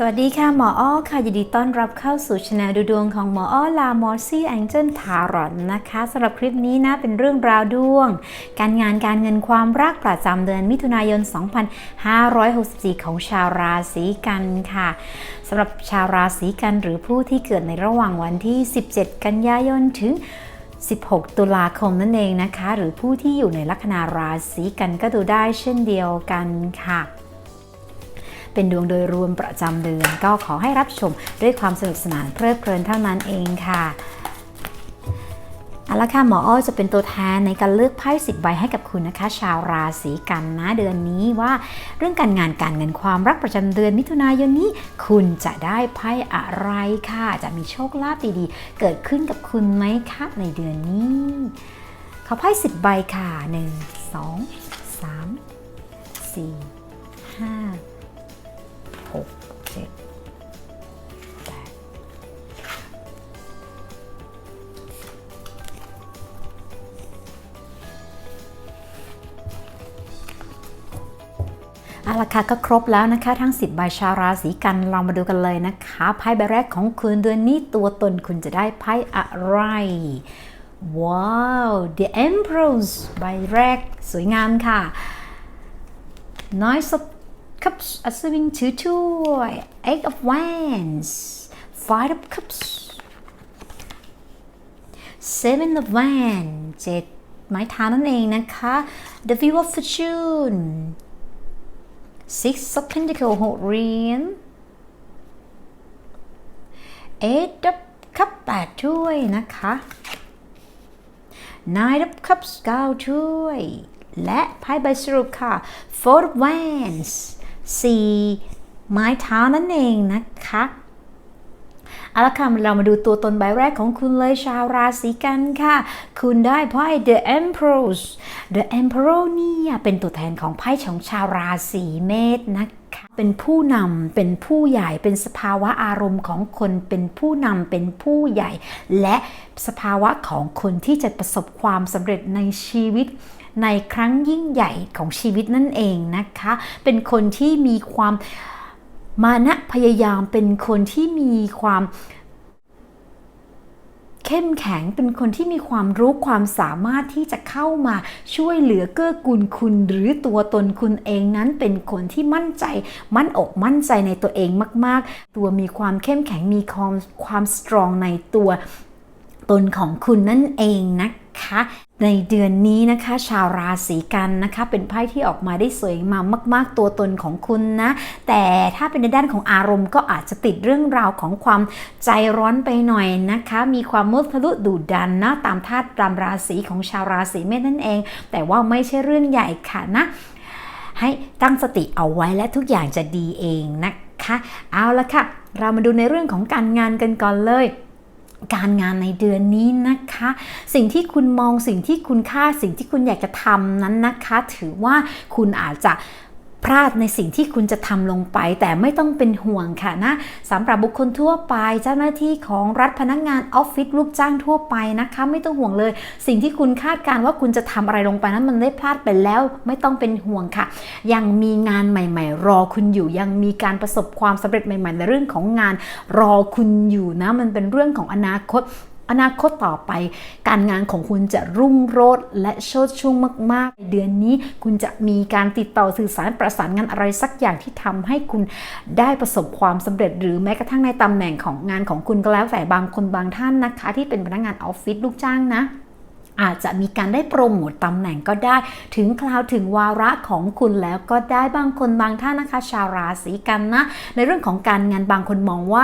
สวัสดีค่ะ หมออ้อค่ะยินดีต้อนรับเข้าสู่ช anel ดูดวงของหมออ้อลามอซี่แองเจิลทารอนนะคะสำหรับคลิปนี้นะเป็นเรื่องราวดวง การงานการเงินความรักประจำเดือนมิถุนายน 2564 ของชาวราศีกันค่ะสำหรับชาวราศีกันหรือผู้ที่เกิดในระหว่างวันที่ 17 กันยายนถึง16 ตุลาคมนั่นเองนะคะ หรือผู้ที่อยู่ในลัคนาราศีกันก็ดูได้เช่นเดียวกันค่ะ เป็นดวงโดยรวมประจำเดือน ก็ขอให้รับชมด้วยความสนุกสนานเพลิดเพลินเท่านั้นเองค่ะเอาละค่ะหมออ้อจะเป็นตัวแทนในการเลือกไพ่สิบใบให้กับคุณนะคะ ชาวราศีกันนะเดือนนี้ว่า เรื่องการงานการเงินความรักประจำเดือนมิถุนายนนี้ คุณจะได้ไพ่อะไรค่ะ จะมีโชคลาภดีๆ เกิดขึ้นกับคุณไหมคะในเดือนนี้ ขอไพ่สิบใบค่ะหนึ่งสองสามสี่ห้า ดแปดเอาละค่ะก็ครบแล้วนะคะ ทั้ง 10 ใบชาวราศีกันเรามาดูกันเลยนะคะไพ่ใบแรกของคุณเดือนนี้ตัวตนคุณจะได้ไพ่อะไร ว้าว The Empress ใบแรกสวยงามค่ะ Nice of Cups อัศวินถือถ้วย Eight of Wands Five of Cups Seven of Wands เจ็ดไม้เท้านั่นเองนะคะ The View of Fortune Six of Pentacles หกเหรียญ Eight of Cups แปดถ้วยนะคะ Nine of Cups เก้าถ้วย และไพ่ใบสรุปค่ะ Four of Wands สี่ไม้เท้านั่นเองนะคะเอาละค่ะเรามาดูตัวตนใบแรกของคุณเลยชาวราศีกันค่ะ คุณได้ไพ่ The Empress The Emperor เนี่ยเป็นตัวแทนของไพ่ของชาวราศีเมษนะ เป็นผู้นำเป็นผู้ใหญ่เป็นสภาวะอารมณ์ของคนเป็นผู้นำเป็นผู้ใหญ่ และสภาวะของคนที่จะประสบความสำเร็จในชีวิตในครั้งยิ่งใหญ่ของชีวิตนั่นเองนะคะ เป็นคนที่มีความมานะพยายามเป็นคนที่มีความ เข้มแข็งเป็นคนที่มีความรู้ความสามารถที่จะเข้ามาช่วยเหลือเกื้อกูลคุณ หรือตัวตนคุณเองนั้นเป็นคนที่มั่นใจ มั่นอกมั่นใจในตัวเองมาก ๆ ตัวมีความเข้มแข็งมีความความสตรองในตัวตนของคุณนั่นเองนะคะ ในเดือนนี้นะคะ ชาวราศีกันนะคะเป็นไพ่ที่ออกมาได้สวยงามมาก ๆ ตัวตนของคุณนะ แต่ถ้าเป็นในด้านของอารมณ์ก็อาจจะติดเรื่องราวของความใจร้อนไปหน่อยนะคะ มีความมุทะลุดุดันนะตามธาตุตามราศีของชาวราศีเมษนั่นเอง แต่ว่าไม่ใช่เรื่องใหญ่ค่ะนะ ให้ตั้งสติเอาไว้และทุกอย่างจะดีเองนะคะ เอาละค่ะ เรามาดูในเรื่องของการงานกันก่อนเลย การงานในเดือนนี้นะคะ สิ่งที่คุณมองสิ่งที่คุณค่าสิ่งที่คุณอยากจะทำนั้นนะคะ ถือว่าคุณอาจจะ พลาดในสิ่งที่คุณจะทำลงไป แต่ไม่ต้องเป็นห่วงค่ะนะสำหรับบุคคลทั่วไป เจ้าหน้าที่ของรัฐพนักงานออฟฟิศลูกจ้างทั่วไปนะคะ ไม่ต้องห่วงเลย สิ่งที่คุณคาดการณ์ว่าคุณจะทำอะไรลงไปนั้นมันได้พลาดไปแล้ว ไม่ต้องเป็นห่วงค่ะ ยังมีงานใหม่ ๆ รอคุณอยู่ ยังมีการประสบความสำเร็จใหม่ ๆ ในเรื่องของงานรอคุณอยู่นะมันเป็นเรื่องของอนาคต อนาคตต่อไป การงานของคุณจะรุ่งโรจน์และโชดช่วงมากๆ เดือนนี้คุณจะมีการติดต่อสื่อสารประสานงานอะไรสักอย่างที่ทำให้คุณได้ประสบความสำเร็จ หรือแม้กระทั่งในตำแหน่งของงานของคุณก็แล้วแต่บางคนบางท่านนะคะ ที่เป็นพนักงานออฟฟิศลูกจ้างนะอาจจะมีการได้โปรโมตตำแหน่งก็ได้ ถึงคราวถึงวาระของคุณแล้วก็ได้บางคนบางท่านนะคะ ชาวราศีกันนะ ในเรื่องของการงานบางคนมองว่า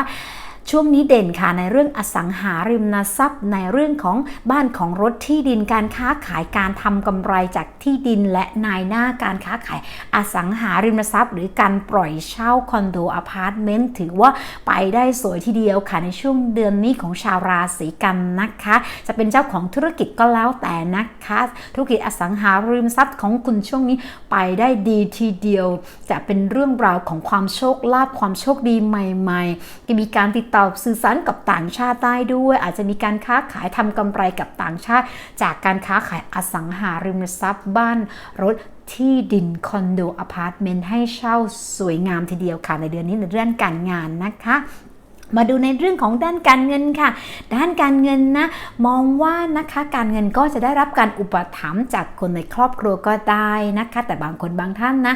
ช่วงนี้เด่นค่ะในเรื่องอสังหาริมทรัพย์ ในเรื่องของบ้านของรถที่ดินการค้าขายการทำกำไรจากที่ดินและนายหน้าการค้าขายอสังหาริมทรัพย์ หรือการปล่อยเช่าคอนโดอพาร์ตเมนต์ถือว่าไปได้สวยทีเดียวค่ะในช่วงเดือนนี้ของชาวราศีกันนะคะ จะเป็นเจ้าของธุรกิจก็แล้วแต่นะคะ ธุรกิจอสังหาริมทรัพย์ของคุณช่วงนี้ไปได้ดีทีเดียว จะเป็นเรื่องราวของความโชคลาภความโชคดีใหม่ๆจะมีการติดต่อสื่อสารกับต่างชาติได้ด้วย อาจจะมีการค้าขายทำกำไรกับต่างชาติ จากการค้าขายอสังหาริมทรัพย์บ้านรถที่ดินคอนโดอพาร์ตเมนต์ให้เช่าสวยงามทีเดียวค่ะ ในเดือนนี้ในเรื่องการงานนะคะมาดูในเรื่องของด้านการเงินค่ะ ด้านการเงินนะ มองว่านะคะการเงินก็จะได้รับการอุปถัมภ์จากคนในครอบครัวก็ได้นะคะ แต่บางคนบางท่านนะ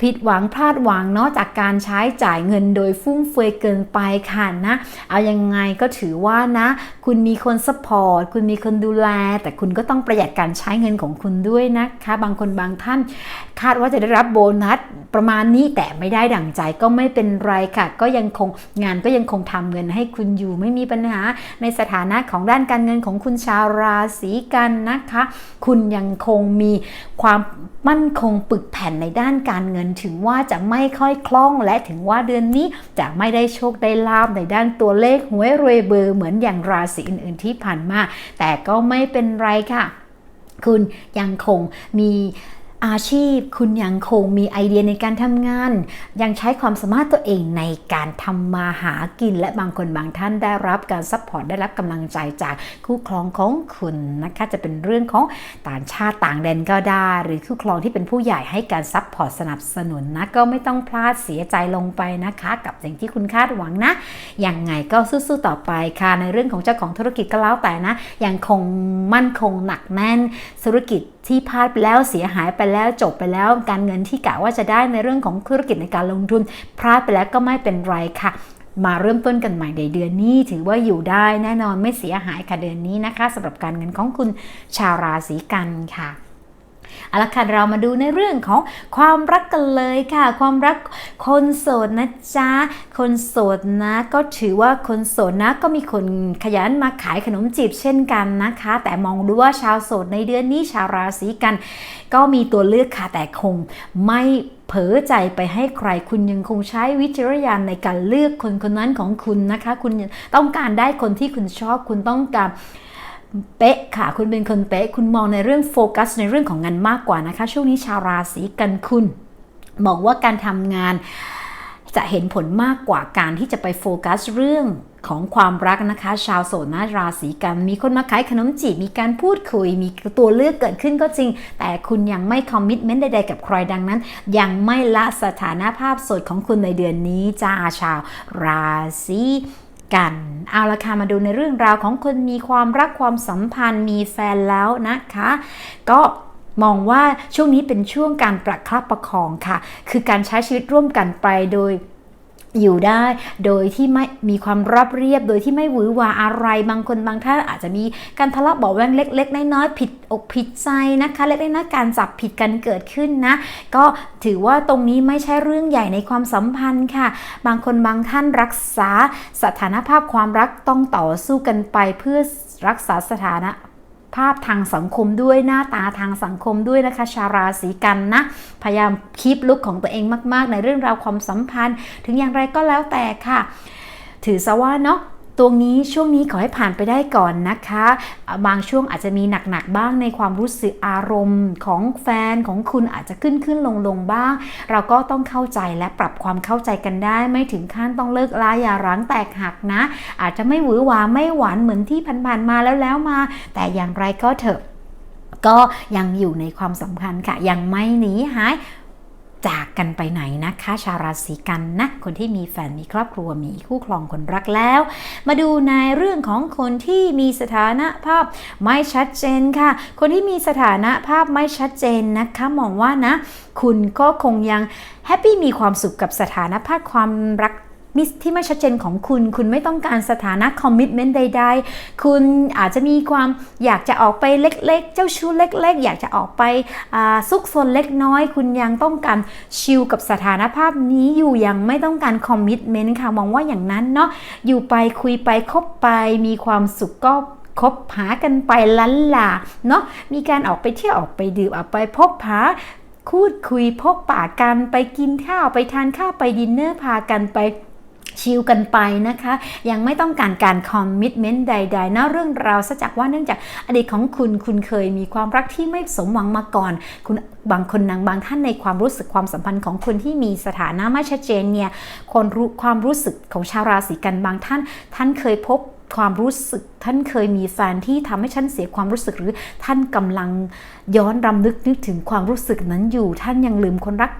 ผิดหวังพลาดหวังเนาะจากการใช้จ่ายเงินโดยฟุ่มเฟือยเกินไปค่ะนะเอายังไงก็ถือว่านะ คุณมีคนสปอร์ตคุณมีคนดูแล แต่คุณก็ต้องประหยัดการใช้เงินของคุณด้วยนะคะ บางคนบางท่าน คาดว่าจะได้รับโบนัสประมาณนี้แต่ไม่ได้ดั่งใจก็ไม่เป็นไรค่ะ ก็ยังคงงานก็ยังคงทำเงินให้คุณอยู่ไม่มีปัญหาในสถานะของด้านการเงินของคุณชาวราศีกันนะคะ คุณยังคงมีความมั่นคงปึกแผ่นในด้านการเงินถึงว่าจะไม่ค่อยคล่องและถึงว่าเดือนนี้จะไม่ได้โชคได้ลาบในด้านตัวเลขหวยรวยเบอร์เหมือนอย่างราศีอื่นๆที่ผ่านมา แต่ก็ไม่เป็นไรค่ะ คุณยังคงมี อาชีพ คุณยังคงมีไอเดียในการทำงาน ยังใช้ความสามารถตัวเองในการทำมาหากิน และบางคนบางท่านได้รับการซัพพอร์ตได้รับกำลังใจจากคู่ครองของคุณนะคะจะเป็นเรื่องของต่างชาติต่างแดนก็ได้ หรือคู่ครองที่เป็นผู้ใหญ่ให้การซัพพอร์ตสนับสนุนนะก็ไม่ต้องพลาดเสียใจลงไปนะคะ กับสิ่งที่คุณคาดหวังนะยังไงก็สู้ๆต่อไปค่ะในเรื่องของเจ้าของธุรกิจก็แล้วแต่นะยังคงมั่นคงหนักแน่นธุรกิจที่พลาดไปแล้วเสียหายไปแล้วจบไปแล้ว การเงินที่กะว่าจะได้ในเรื่องของธุรกิจในการลงทุน พลาดไปแล้วก็ไม่เป็นไรค่ะ มาเริ่มต้นกันใหม่ในเดือนนี้ ถือว่าอยู่ได้แน่นอนไม่เสียหายค่ะเดือนนี้นะคะสำหรับการเงินของคุณชาวราศีกันค่ะ เอาละค่ะเรามาดูในเรื่องของความรักกันเลยค่ะ ความรักคนโสดนะจ๊ะ คนโสดนะ ก็ถือว่าคนโสดนะก็มีคนขยันมาขายขนมจีบเช่นกันนะคะ แต่มองดูว่าชาวโสดในเดือนนี้ชาวราศีกัน ก็มีตัวเลือกค่ะแต่คงไม่เผลอใจไปให้ใครคุณยังคงใช้วิจารณญาณในการเลือกคนคนนั้นของคุณนะคะ คุณต้องการได้คนที่คุณชอบคุณต้องการ เป๊ะค่ะ คุณเป็นคนเป๊ะ คุณมองในเรื่องโฟกัสในเรื่องของงานมากกว่านะคะ ช่วงนี้ชาวราศีกันคุณบอกว่าการทำงานจะเห็นผลมากกว่าการที่จะไปโฟกัสเรื่องของความรักนะคะ ชาวโสดนะราศีกัน มีคนมาขายขนมจีบมีการพูดคุย มีตัวเลือกเกิดขึ้นก็จริง แต่คุณยังไม่คอมมิชเมนต์ใดๆกับใครดังนั้น ยังไม่ละสถานภาพโสดของคุณในเดือนนี้จ้าชาวราศี กัน เอาละค่ะมาดูในเรื่องราวของคนมีความรักความสัมพันธ์มีแฟนแล้วนะคะ ก็มองว่าช่วงนี้เป็นช่วงการประคับประคองค่ะ คือการใช้ชีวิตร่วมกันไปโดย อยู่ได้โดยที่ไม่มีความรับเรียบโดยที่ไม่หวือหวาอะไรบางคนบางท่านอาจจะมีการทะเลาะเบาะแวงเล็ก ๆ น้อยๆผิดอกผิดใจนะคะเล็กๆน้อยการจับผิดกันเกิดขึ้นนะ ก็ถือว่าตรงนี้ไม่ใช่เรื่องใหญ่ในความสัมพันธ์ค่ะ บางคนบางท่านรักษาสถานภาพความรักต้องต่อสู้กันไปเพื่อรักษาสถานะ ภาพทางสังคมด้วยหน้าตาทางสังคมด้วยนะคะ ชาวราศีกันนะ พยายามคีปลุกของตัวเองมาก ๆ ในเรื่องราวความสัมพันธ์ ถึงอย่างไรก็แล้วแต่ค่ะ ถือซะว่าเนาะ ตรงนี้ช่วงนี้ขอให้ผ่านไปได้ก่อนนะคะ บางช่วงอาจจะมีหนักๆบ้างในความรู้สึกอารมณ์ของแฟนของคุณอาจจะขึ้นขึ้นลงลงบ้าง เราก็ต้องเข้าใจและปรับความเข้าใจกันได้ ไม่ถึงขั้นต้องเลิกลาอย่าร้างแตกหักนะ อาจจะไม่หวือหวาไม่หวานเหมือนที่ผ่านๆมาแล้วแล้วมา แต่อย่างไรก็เถอะ ก็ยังอยู่ในความสำคัญค่ะ ยังไม่หนีหาย จากกันไปไหนนะคะ ชาวราศีกันนะ คนที่มีแฟนมีครอบครัวมีคู่ครองคนรักแล้ว มาดูในเรื่องของคนที่มีสถานะภาพไม่ชัดเจนค่ะ คนที่มีสถานะภาพไม่ชัดเจนนะคะมองว่านะ คุณก็คงยังแฮปปี้มีความสุขกับสถานะภาพความรัก มิสที่ไม่ชัดเจนของคุณ คุณไม่ต้องการสถานะคอมมิชเมนต์ใด ๆ คุณอาจจะมีความอยากจะออกไปเล็ก ๆ เจ้าชู้เล็ก ๆ อยากจะออกไปซุกซนเล็กน้อย คุณยังต้องการชิลกับสถานภาพนี้อยู่ยังไม่ต้องการคอมมิชเมนต์ค่ะ มองว่าอย่างนั้นเนาะ อยู่ไปคุยไปคบไปมีความสุขก็คบหากันไปลันลาเนาะ มีการออกไปเที่ยวออกไปดื่มออกไปพบหาคูดคุยพบปะกันไปกินข้าวไปทานข้าวไปดินเนอร์พากันไป ชิลกันไปนะคะ ยังไม่ต้องการการคอมมิชเมนต์ใดๆนะเรื่องราวซะจากว่าเนื่องจากอดีตของคุณคุณเคยมีความรักที่ไม่สมหวังมาก่อน คุณบางคนนางบางท่านในความรู้สึกความสัมพันธ์ของคนที่มีสถานะไม่ชัดเจนเนี่ยคนรู้ความรู้สึกของชาวราศีกันบางท่าน ท่านเคยพบความรู้สึกท่านเคยมีแฟนที่ทำให้ฉันเสียความรู้สึกหรือท่านกำลังย้อนรำลึกนึกถึงความรู้สึกนั้นอยู่ ท่านยังลืมคนรัก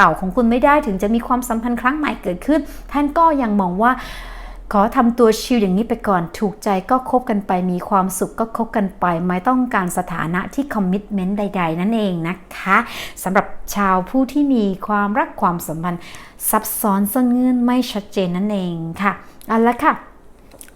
เก่าของคุณไม่ได้ถึงจะมีความสัมพันธ์ครั้งใหม่เกิดขึ้น ท่านก็ยังมองว่าขอทำตัวชิลอย่างนี้ไปก่อน ถูกใจก็คบกันไป มีความสุขก็คบกันไป ไม่ต้องการสถานะที่คอมมิชเมนต์ใด ๆ นั่นเองนะคะสำหรับชาวผู้ที่มีความรักความสัมพันธ์ซับซ้อนซ่อนเงื่อนไม่ชัดเจนนั่นเองค่ะเอาละค่ะ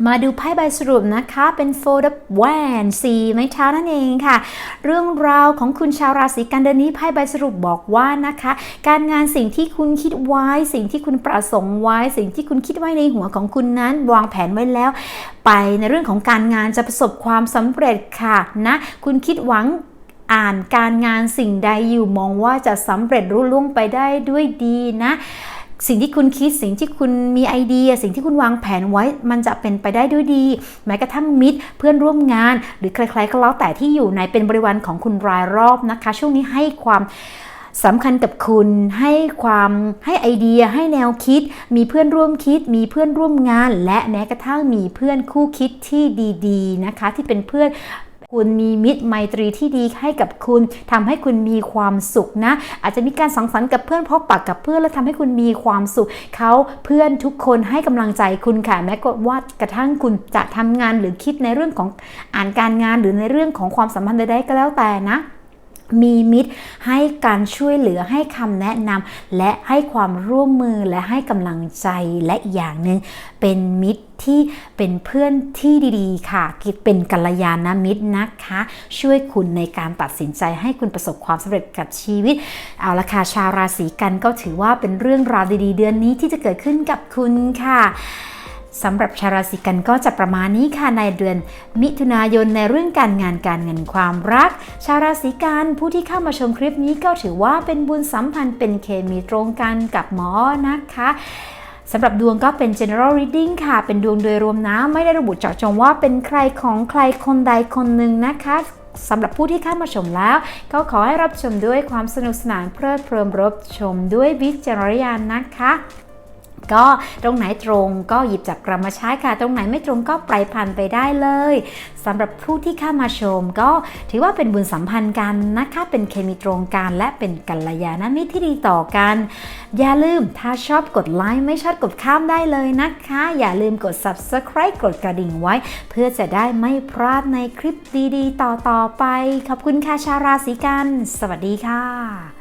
มาดูไพ่ใบสรุปนะคะ เป็นโฟร์ดับแวนสีไม้เท้านั่นเองค่ะ เรื่องราวของคุณชาวราศีกันเดือนนี้ไพ่ใบสรุปบอกว่านะคะ การงานสิ่งที่คุณคิดไว้ สิ่งที่คุณประสงค์ไว้ สิ่งที่คุณคิดไว้ในหัวของคุณนั้นวางแผนไว้แล้ว ไปในเรื่องของการงานจะประสบความสำเร็จค่ะนะคุณคิดหวังอ่านการงานสิ่งใดอยู่มองว่าจะสำเร็จรุ่ล่วงไปได้ด้วยดีนะ สิ่งที่คุณคิดสิ่งที่คุณมีไอเดีย สิ่งที่คุณวางแผนไว้ มันจะเป็นไปได้ด้วยดี แม้กระทั่งมิตร เพื่อนร่วมงาน หรือใครๆก็แล้วแต่ที่อยู่ในเป็นบริวารของคุณรายรอบนะคะ ช่วงนี้ให้ความสำคัญกับคุณให้ความให้ไอเดียให้แนวคิด มีเพื่อนร่วมคิด มีเพื่อนร่วมงาน และแม้กระทั่งมีเพื่อนคู่คิดที่ดี ๆ นะคะ ที่เป็นเพื่อน คุณมีมิตรไมตรีที่ดีให้กับคุณทำให้คุณมีความสุขนะ อาจจะมีการสังสรรค์กับเพื่อนพบปากกับเพื่อนแล้วทำให้คุณมีความสุขเขาเพื่อนทุกคนให้กำลังใจคุณค่ะแม้ว่ากระทั่งคุณจะทำงานหรือคิดในเรื่องของอ่านการงานหรือในเรื่องของความสัมพันธ์ใดๆก็แล้วแต่นะ มีมิตรให้การช่วยเหลือให้คำแนะนำและให้ความร่วมมือและให้กำลังใจและอีกอย่างหนึ่งเป็นมิตรที่เป็นเพื่อนที่ดีๆ ค่ะคิดเป็นกัลยาณมิตรนะคะ ช่วยคุณในการตัดสินใจให้คุณประสบความสำเร็จกับชีวิต เอาละค่ะชาวราศีกันก็ถือว่าเป็นเรื่องราวดีๆ เดือนนี้ที่จะเกิดขึ้นกับคุณค่ะ สำหรับชาวราศีกันก็จะประมาณนี้ค่ะในเดือน มิถุนายนในเรื่องการงานการเงินความรัก ชาวราศีกันผู้ที่เข้ามาชมคลิปนี้ก็ถือว่าเป็นบุญสัมพันธ์เป็นเคมีตรงกันกับหมอนะคะสำหรับดวงก็เป็น general reading ค่ะ เป็นดวงโดยรวมนะ ไม่ได้ระบุเจาะจงว่าเป็นใครของใครคนใดคนหนึ่งนะคะสำหรับผู้ที่เข้ามาชมแล้ว ก็ขอให้รับชมด้วยความสนุกสนานเพลิดเพลินรับชมด้วยวิจารณญาณนะคะ ก็ตรงไหนตรงก็หยิบจับกลับมาใช้ค่ะ ตรงไหนไม่ตรงก็ปล่อยผ่านไปได้เลยสำหรับผู้ที่เข้ามาชม ก็ถือว่าเป็นบุญสัมพันธ์กันนะคะ เป็นเคมีตรงกันและเป็นกัลยาณมิตรที่ดีต่อกัน อย่าลืมถ้าชอบกดไลค์ไม่ชอบกดข้ามได้เลยนะคะ อย่าลืมกด subscribe กดกระดิ่งไว้ เพื่อจะได้ไม่พลาดในคลิปดีๆ ต่อๆไป ขอบคุณค่ะชาวราศีกัน สวัสดีค่ะ